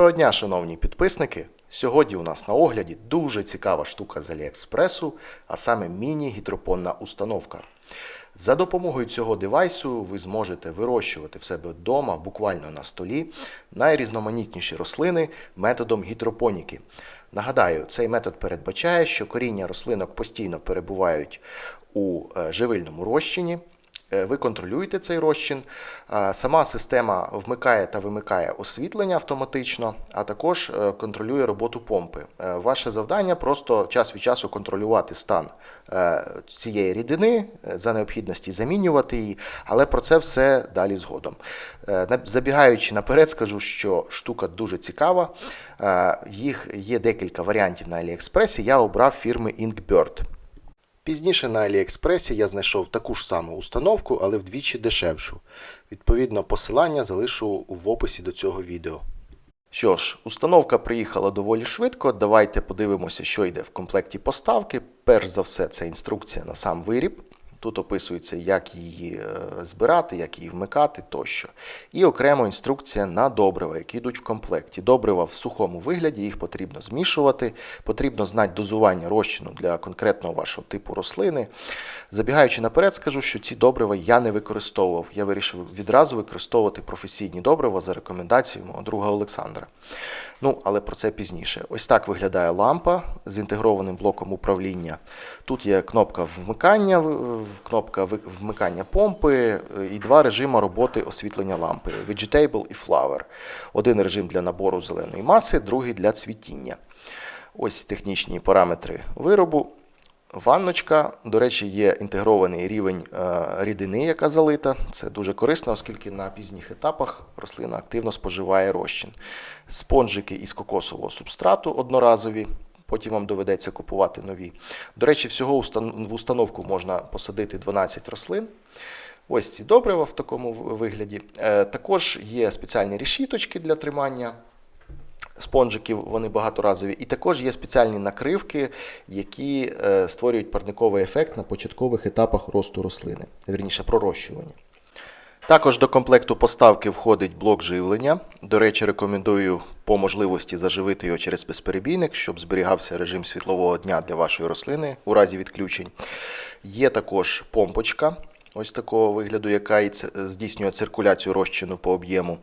Доброго дня, шановні підписники! Сьогодні у нас на огляді дуже цікава штука з Аліекспресу, а саме міні-гідропонна установка. За допомогою цього девайсу ви зможете вирощувати в себе вдома, буквально на столі, найрізноманітніші рослини методом гідропоніки. Нагадаю, цей метод передбачає, що коріння рослинок постійно перебувають у е, живильному розчині. Е, Ви контролюєте цей розчин. Е, Сама система вмикає та вимикає освітлення автоматично, а також е, контролює роботу помпи. Ваше завдання просто час від часу контролювати стан цієї рідини, за необхідності замінювати її, але про це все далі згодом. Забігаючи наперед, скажу, що штука дуже цікава. Їх є декілька варіантів на Аліекспресі. Я обрав фірми Inkbird. Пізніше на Аліекспресі я знайшов таку ж саму установку, але вдвічі дешевшу. Відповідно, посилання залишу в описі до цього відео. Що ж, установка приїхала доволі швидко. Давайте подивимося, що йде в комплекті поставки. Перш за все, це інструкція на сам виріб. Тут описується, як її е, збирати, як її вмикати тощо. І окремо інструкція на добрива, які йдуть в комплекті. Добрива в сухому вигляді, їх потрібно змішувати, потрібно знати дозування розчину для конкретного вашого типу рослини. Забігаючи наперед, скажу, що ці добрива я не використовував. Я вирішив відразу використовувати професійні добрива за рекомендацією мого друга Олександра. Ну, але про це пізніше. Ось так виглядає лампа з інтегрованим блоком управління. Тут є кнопка вмикання, кнопка вмикання помпи е, і два режими роботи освітлення лампи: Vegetable і Flower. Один режим для набору зеленої маси, другий для цвітіння. Ось технічні параметри виробу. Ванночка, до речі, є інтегрований рівень е, рідини, яка залита. Це дуже корисно, оскільки на пізніх етапах рослина активно споживає розчин. Спонжики із кокосового субстрату одноразові. Потім вам доведеться купувати нові. До речі, всього в установку можна посадити 12 рослин. Ось ці добрива в такому вигляді. Е, Також є спеціальні решіточки для тримання спонжиків, вони багаторазові. І також є спеціальні накривки, які е, створюють парниковий ефект на початкових етапах росту рослини, вірніше пророщування. Також до комплекту поставки входить блок живлення. До речі, рекомендую по можливості заживити його через безперебійник, щоб зберігався режим світлового дня для вашої рослини у разі відключень. Є також помпочка, ось такого вигляду, яка здійснює циркуляцію розчину по об'єму.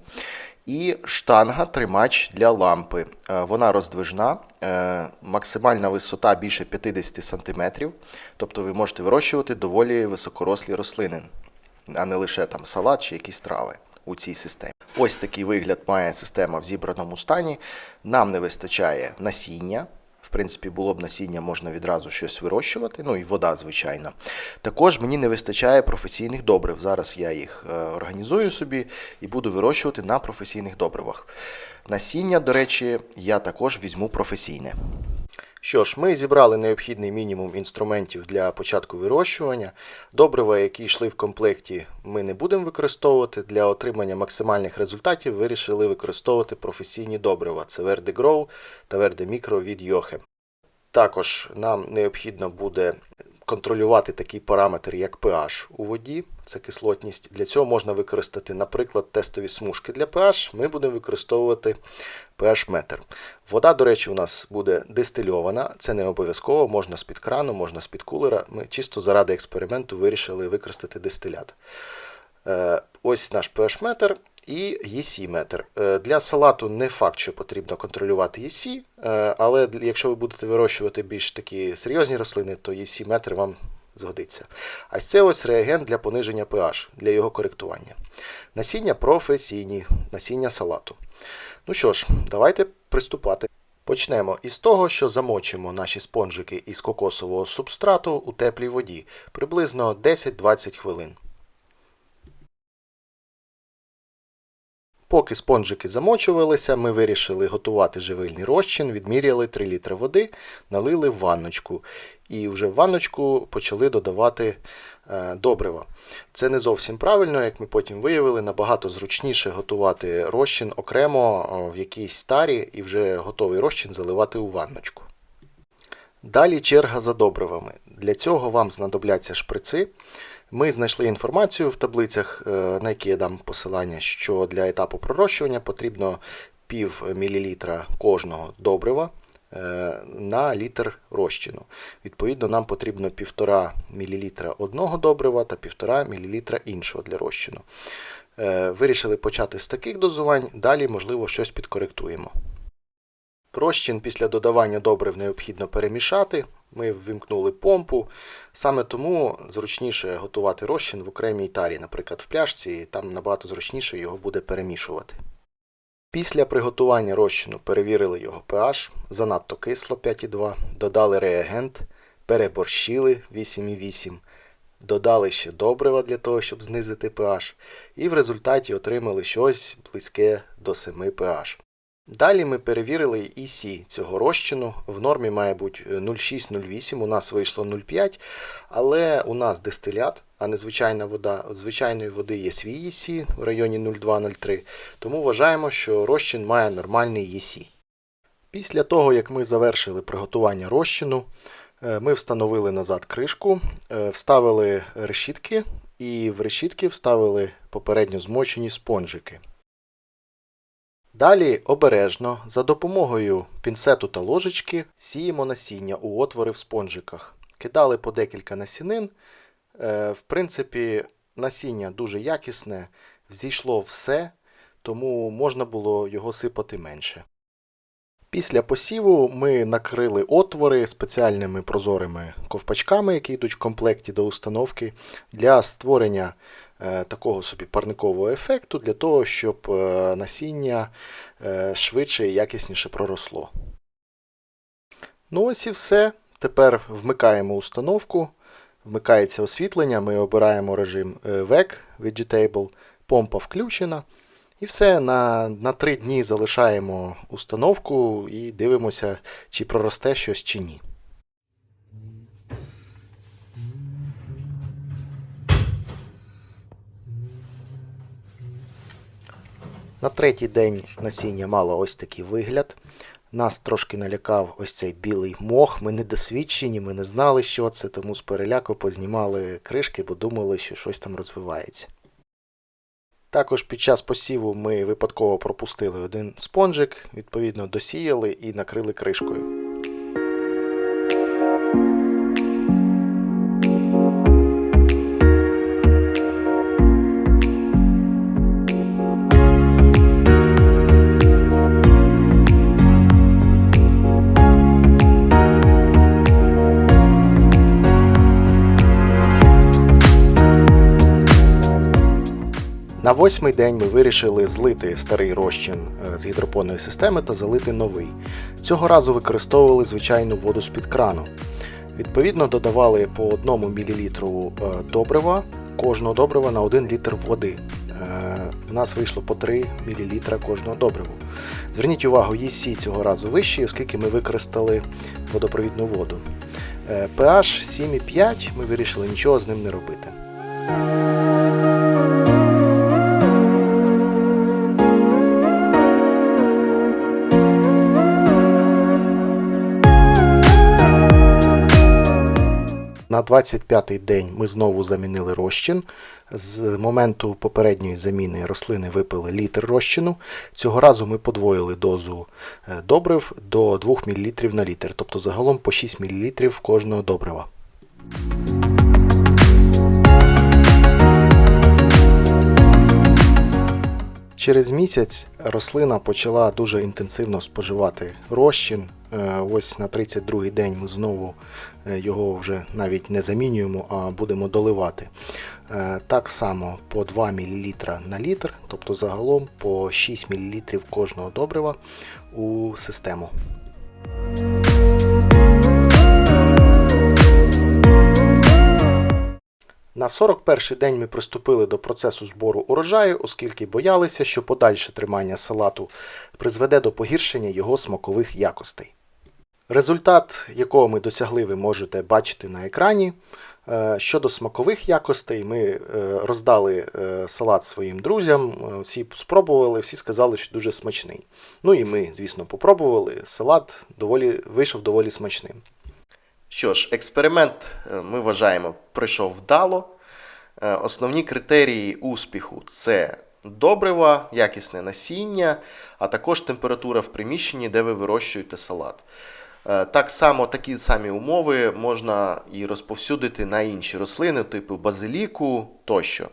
І штанга тримач для лампи. Е, Вона роздвижна, е, максимальна висота більше 50 см, тобто ви можете вирощувати доволі високорослі рослини, а не лише там салат чи якісь трави у цій системі. Ось такий вигляд має система в зібраному стані. Нам не вистачає насіння. В принципі, було б насіння, можна відразу щось вирощувати, ну і вода, звичайно. Також мені не вистачає професійних добрив. Зараз я їх е, організую собі і буду вирощувати на професійних добривах. Насіння, до речі, я також візьму професійне. Що ж, ми зібрали необхідний мінімум інструментів для початку вирощування. Добрива, які йшли в комплекті, ми не будемо використовувати. Для отримання максимальних результатів вирішили використовувати професійні добрива. Це Verde Grow та Verde Micro від Йохе. Також нам необхідно буде контролювати такий параметр, як pH у воді, це кислотність. Для цього можна використати, наприклад, тестові смужки для pH. Ми будемо використовувати pH-метр. Вода, до речі, у нас буде дистильована, це не обов'язково, можна з-під крану, можна з-під кулера. Ми чисто заради експерименту вирішили використати дистилят. Е, Ось наш pH-метр і ЄСі-метр. Е, Для салату не факт, що потрібно контролювати ЄСі, е, але якщо ви будете вирощувати більш такі серйозні рослини, то ЄСі-метр вам згодиться. А це ось реагент для пониження pH, для його коректування. Насіння професійні, насіння салату. Ну що ж, давайте приступати. Почнемо із того, що замочимо наші спонжики із кокосового субстрату у теплій воді приблизно 10-20 хвилин. Поки спонжики замочувалися, ми вирішили готувати живильний розчин, відміряли 3 літри води, налили в ванночку. І вже в ванночку почали додавати е, добрива. Це не зовсім правильно, як ми потім виявили, набагато зручніше готувати розчин окремо в якійсь тарі і вже готовий розчин заливати у ванночку. Далі черга за добривами. Для цього вам знадобляться шприци. Ми знайшли інформацію в таблицях, е, на які я дам посилання, що для етапу пророщування потрібно пів мілілітра кожного добрива е, на літр розчину. Відповідно, нам потрібно 1,5 мл одного добрива та 1,5 мл іншого для розчину. Е, Вирішили почати з таких дозувань, далі, можливо, щось підкоректуємо. Розчин після додавання добрив необхідно перемішати. Ми ввімкнули помпу. Саме тому зручніше готувати розчин в окремій тарі, наприклад, в пляшці, там набагато зручніше його буде перемішувати. Після приготування розчину перевірили його pH, занадто кисло 5,2, додали реагент, переборщили 8,8, додали ще добрива для того, щоб знизити pH, і в результаті отримали щось близьке до 7 pH. Далі ми перевірили EC цього розчину. В нормі має бути 0,6-0,8, у нас вийшло 0,5, але у нас дистилят, а не звичайна вода. У звичайної води є свій EC в районі 0,2-0,3, тому вважаємо, що розчин має нормальний EC. Після того, як ми завершили приготування розчину, е, ми встановили назад кришку, е, вставили решітки і в решітки вставили попередньо змочені спонжики. Далі обережно за допомогою пінцету та ложечки сіємо насіння у отвори в спонжиках. Кидали по декілька насінин. Е, В принципі, насіння дуже якісне, взійшло все, тому можна було його сипати менше. Після посіву ми накрили отвори спеціальними прозорими ковпачками, які йдуть в комплекті до установки, для створення такого собі парникового ефекту, для того, щоб е, насіння е, швидше і якісніше проросло. Ну ось і все. Тепер вмикаємо установку, вмикається освітлення, ми обираємо режим е, VEC Vegetable, помпа включена. І все, на, на 3 дні залишаємо установку і дивимося, чи проросте щось чи ні. На третій день насіння мало ось такий вигляд. Нас трошки налякав ось цей білий мох. Ми не досвідчені, ми не знали, що це, тому з переляку познімали кришки, бо думали, що щось там розвивається. Також під час посіву ми випадково пропустили один спонжик, відповідно досіяли і накрили кришкою. Восьмий день ми вирішили злити старий розчин е, з гідропонної системи та залити новий. Цього разу використовували звичайну воду з-під крану. Відповідно, додавали по 1 мл добрива, кожного добрива на 1 літр води. Е, В нас вийшло по 3 мл кожного добриву. Зверніть увагу, ЄСі цього разу вищий, оскільки ми використали водопровідну воду. Е, pH 7,5 ми вирішили нічого з ним не робити. 25-й день ми знову замінили розчин. З моменту попередньої заміни рослини випили літр розчину. Цього разу ми подвоїли дозу е, добрив до 2 мл на літр, тобто загалом по 6 мл кожного добрива. Через місяць рослина почала дуже інтенсивно споживати розчин. Е, Ось на 32-й день ми знову е, його вже навіть не замінюємо, а будемо доливати. Е, Так само по 2 мл на літр, тобто загалом по 6 мл кожного добрива у систему. На 41-й день ми приступили до процесу збору урожаю, оскільки боялися, що подальше тримання салату призведе до погіршення його смакових якостей. Результат, якого ми досягли, ви можете бачити на екрані. Е, Щодо смакових якостей, ми е, роздали е, салат своїм друзям, всі спробували, всі сказали, що дуже смачний. Ну і ми, звісно, попробували. Салат доволі, вийшов доволі смачним. Що ж, експеримент ми вважаємо пройшов вдало. Основні критерії успіху це добрива, якісне насіння, а також температура в приміщенні, де ви вирощуєте салат. Е, Так само такі самі умови можна і розповсюдити на інші рослини, типу базиліку тощо.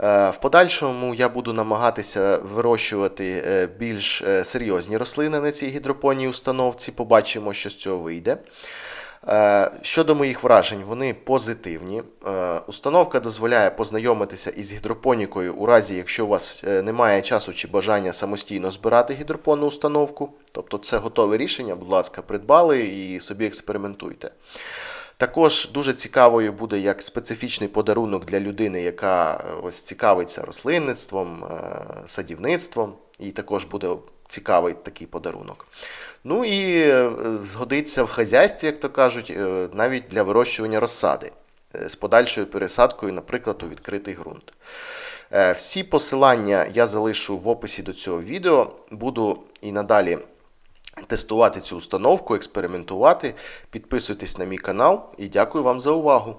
Е, В подальшому я буду намагатися вирощувати е, більш серйозні рослини на цій гідропонній установці. Побачимо, що з цього вийде. Е, Щодо моїх вражень, вони позитивні. Е, Установка дозволяє познайомитися із гідропонікою у разі, якщо у вас е, немає часу чи бажання самостійно збирати гідропонну установку. Тобто це готове рішення, будь ласка, придбали і собі експериментуйте. Також дуже цікавою буде як специфічний подарунок для людини, яка ось цікавиться рослинництвом, садівництвом, і також буде цікавий такий подарунок. Ну і е, згодиться в хазяйстві, як то кажуть, е, навіть для вирощування розсади е, з подальшою пересадкою, наприклад, у відкритий ґрунт. Всі посилання я залишу в описі до цього відео. Буду і надалі тестувати цю установку, експериментувати. Підписуйтесь на мій канал і дякую вам за увагу.